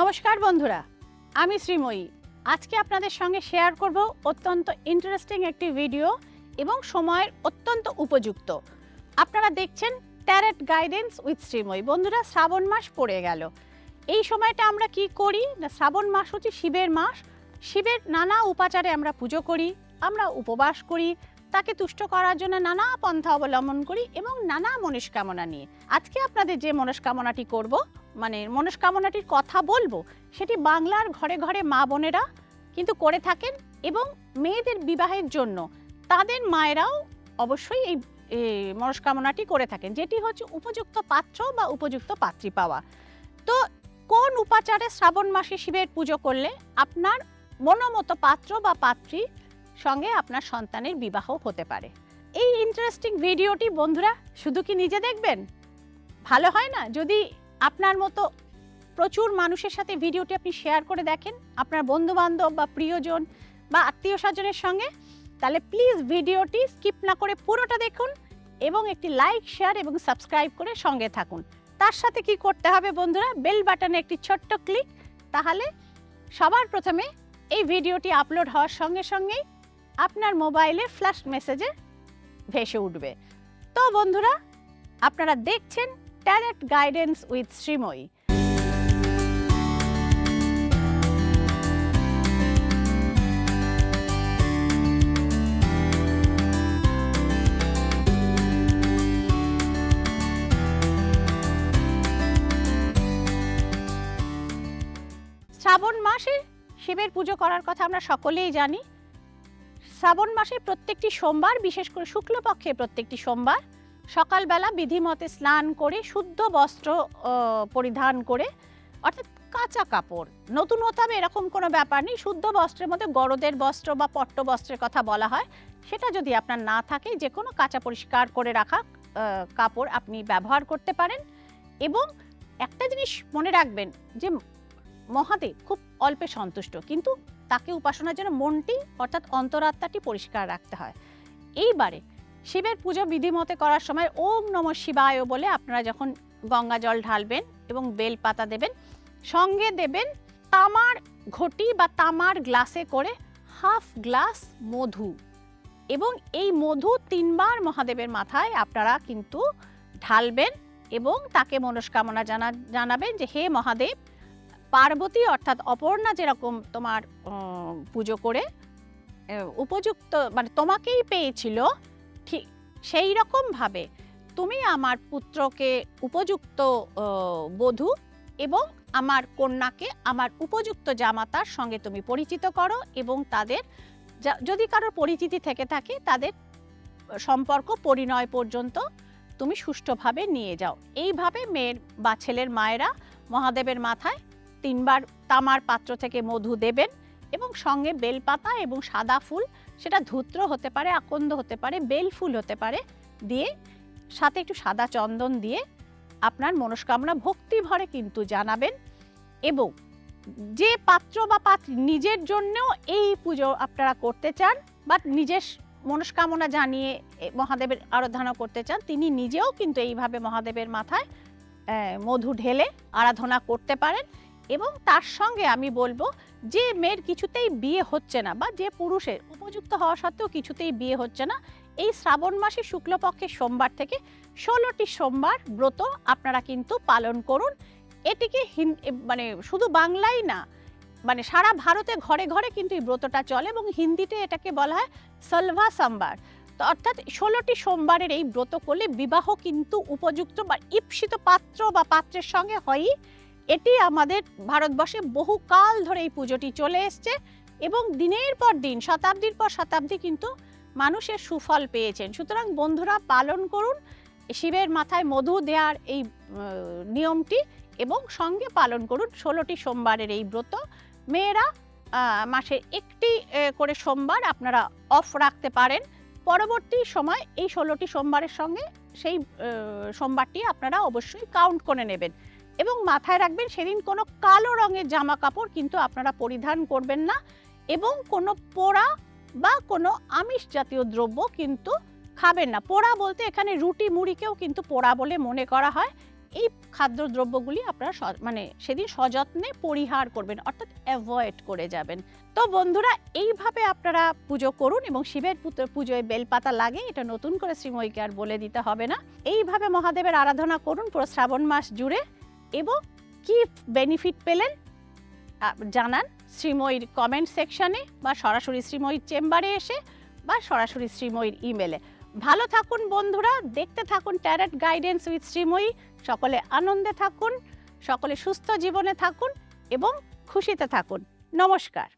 নমস্কার বন্ধুরা, আমি শ্রীময়ী। আজকে আপনাদের সঙ্গে শেয়ার করব অত্যন্ত ইন্টারেস্টিং একটি ভিডিও এবং সময়ের অত্যন্ত উপযুক্ত। আপনারা দেখছেন ট্যারেট গাইডেন্স উইথ শ্রীময়ী। বন্ধুরা, শ্রাবণ মাস পড়ে গেল। এই সময়টা আমরা কি করি? না, শ্রাবণ মাস হচ্ছে শিবের মাস। শিবের নানা উপাচারে আমরা পুজো করি, আমরা উপবাস করি, তাকে তুষ্ট করার জন্য নানা পন্থা অবলম্বন করি এবং নানা মনস্কামনা নিয়ে। আজকে আপনাদের যে মনস্কামনাটি করব মানে মনস্কামনাটির কথা বলব, সেটি বাংলার ঘরে ঘরে মা বোনেরা কিন্তু করে থাকেন এবং মেয়েদের বিবাহের জন্য। তাদের মায়েরাও অবশ্যই এই মনস্কামনাটি করে থাকেন, যেটি হচ্ছে উপযুক্ত পাত্র বা উপযুক্ত পাত্রী পাওয়া। তো কোন উপাচারে শ্রাবণ মাসে শিবের পুজো করলে আপনার মনোমতো পাত্র বা পাত্রীর সঙ্গে আপনার সন্তানের বিবাহ হতে পারে? এই ইন্টারেস্টিং ভিডিওটি বন্ধুরা শুধু কি নিজে দেখবেন? ভালো হয় না? যদি আপনার মতো প্রচুর মানুষের সাথে ভিডিওটি আপনি শেয়ার করে দেখেন, আপনার বন্ধু বান্ধব বা প্রিয়জন বা আত্মীয় স্বজনের সঙ্গে, তাহলে প্লিজ ভিডিওটি স্কিপ না করে পুরোটা দেখুন এবং একটি লাইক শেয়ার এবং সাবস্ক্রাইব করে সঙ্গে থাকুন। তার সাথে কি করতে হবে বন্ধুরা? বেল বাটনে একটি ছোট্ট ক্লিক তাহলে সবার প্রথমে এই ভিডিওটি আপলোড হওয়ার সঙ্গে সঙ্গেই আপনার মোবাইলে ফ্ল্যাশ মেসেজে ভেসে উঠবে। তো বন্ধুরা, আপনারা দেখছেন ট্যালেন্ট গাইডেন্স উইথ শ্রীময়ী। শ্রাবণ মাসে শিবের পুজো করার কথা আমরা সকলেই জানি। শ্রাবণ মাসে প্রত্যেকটি সোমবার, বিশেষ করে শুক্লপক্ষে প্রত্যেকটি সোমবার সকালবেলা বিধিমতে স্নান করে শুদ্ধ বস্ত্র পরিধান করে, অর্থাৎ কাঁচা কাপড়। নতুন হতে এরকম কোনো ব্যাপার নেই। শুদ্ধ বস্ত্রের মধ্যে গরদের বস্ত্র বা পট্ট বস্ত্রের কথা বলা হয়। সেটা যদি আপনার না থাকে যে কোনো কাঁচা পরিষ্কার করে রাখা কাপড় আপনি ব্যবহার করতে পারেন। এবং একটা জিনিস মনে রাখবেন যে মহাদেব খুব অল্পে সন্তুষ্ট, কিন্তু তাকে উপাসনার জন্য মনটি, অর্থাৎ অন্তরাত্মাটি পরিষ্কার রাখতে হয়। এইবারে শিবের পুজো বিধিমতে করার সময় ওম নম শিবায় বলে আপনারা যখন গঙ্গা জল ঢালবেন এবং বেল পাতা দেবেন, সঙ্গে দেবেন তামার ঘটি বা তামার গ্লাসে করে হাফ গ্লাস মধু। এবং এই মধু তিনবার মহাদেবের মাথায় আপনারা কিন্তু ঢালবেন এবং তাকে মনস্কামনা জানা, জানাবেন যে হে মহাদেব, পার্বতী অর্থাৎ অপর্ণা যেরকম তোমার পুজো করে উপযুক্ত মানে তোমাকেই পেয়েছিল সেই রকমভাবে তুমি আমার পুত্রকে উপযুক্ত বধূ এবং আমার কন্যাকে আমার উপযুক্ত জামাতার সঙ্গে তুমি পরিচিত করো এবং তাদের যদি কারোর পরিচিতি থেকে থাকে তাদের সম্পর্ক পরিণয় পর্যন্ত তুমি সুষ্ঠুভাবে নিয়ে যাও। এইভাবে মেয়ের বা ছেলের মায়েরা মহাদেবের মাথায় তিনবার তামার পাত্র থেকে মধু দেবেন। এবং সঙ্গে বেলপাতা এবং সাদা ফুল, সেটা ধূত্র হতে পারে, আকন্দ হতে পারে, বেল ফুল হতে পারে, দিয়ে সাথে একটু সাদা চন্দন দিয়ে আপনার মনস্কামনা ভক্তি ভরে কিন্তু জানাবেন এবং যে পাত্র বা পাত্র নিজের জন্যও এই পুজো আপনারা করতে চান, বা নিজের মনস্কামনা জানিয়ে মহাদেবের আরাধনা করতে চান, তিনি নিজেও কিন্তু এইভাবে মহাদেবের মাথায় মধু ঢেলে আরাধনা করতে পারেন। এবং তার সঙ্গে আমি বলব যে মেয়ের কিছুতেই বিয়ে হচ্ছে না বা যে পুরুষের উপযুক্ত হওয়া সত্ত্বেও কিছুতেই বিয়ে হচ্ছে না, এই শ্রাবণ মাসে শুক্লপক্ষের সোমবার থেকে ষোলোটি সোমবার ব্রত আপনারা কিন্তু পালন করুন। এটিকে মানে শুধু বাংলাই না মানে সারা ভারতে ঘরে ঘরে কিন্তু এই ব্রতটা চলে এবং হিন্দিতে এটাকে বলা হয় সলভা সাম্বার। তো অর্থাৎ ষোলোটি সোমবারের এই ব্রত করলে বিবাহ কিন্তু উপযুক্ত বা ঈপ্সিত পাত্র বা পাত্রের সঙ্গে হয়ই। এটি আমাদের ভারতবর্ষে বহুকাল ধরে এই পুজোটি চলে এসছে এবং দিনের পর দিন, শতাব্দীর পর শতাব্দী কিন্তু মানুষের সুফল পেয়েছেন। সুতরাং বন্ধুরা, পালন করুন, শিবের মাথায় মধু দেওয়ার এই নিয়মটি এবং সঙ্গে পালন করুন ষোলোটি সোমবারের এই ব্রত। মেয়েরা মাসে একটি করে সোমবার আপনারা অফ রাখতে পারেন। পরবর্তী সময় এই ষোলোটি সোমবারের সঙ্গে সেই সোমবারটি আপনারা অবশ্যই কাউন্ট করে নেবেন। এবং মাথায় রাখবেন, সেদিন কোনো কালো রঙের জামা কাপড় কিন্তু আপনারা পরিধান করবেন না এবং কোনো পোড়া বা কোনো আমিষ জাতীয় দ্রব্য কিন্তু খাবেন না। পোড়া বলতে এখানে রুটি মুড়িকেও কিন্তু পোড়া বলে মনে করা হয়। এই খাদ্যদ্রব্যগুলি আপনারা মানে সেদিন সযত্নে পরিহার করবেন, অর্থাৎ অ্যাভয়েড করে যাবেন। তো বন্ধুরা, এইভাবে আপনারা পুজো করুন এবং শিবের পুতো- পুজোয় বেলপাতা লাগে, এটা নতুন করে শ্রীময়ীকে আর বলে দিতে হবে না। এইভাবে মহাদেবের আরাধনা করুন পুরো শ্রাবণ মাস জুড়ে। এবং কি বেনিফিট পেলেন? জানান শ্রীময়ীর কমেন্ট সেকশানে বা সরাসরি শ্রীময়ীর চেম্বারে এসে বা সরাসরি শ্রীময়ীর ইমেলে ভালো থাকুন বন্ধুরা, দেখতে থাকুন ট্যারেট গাইডেন্স উইথ শ্রীময়ী। সকলে আনন্দে থাকুন, সকলে সুস্থ জীবনে থাকুন এবং খুশিতে থাকুন। নমস্কার।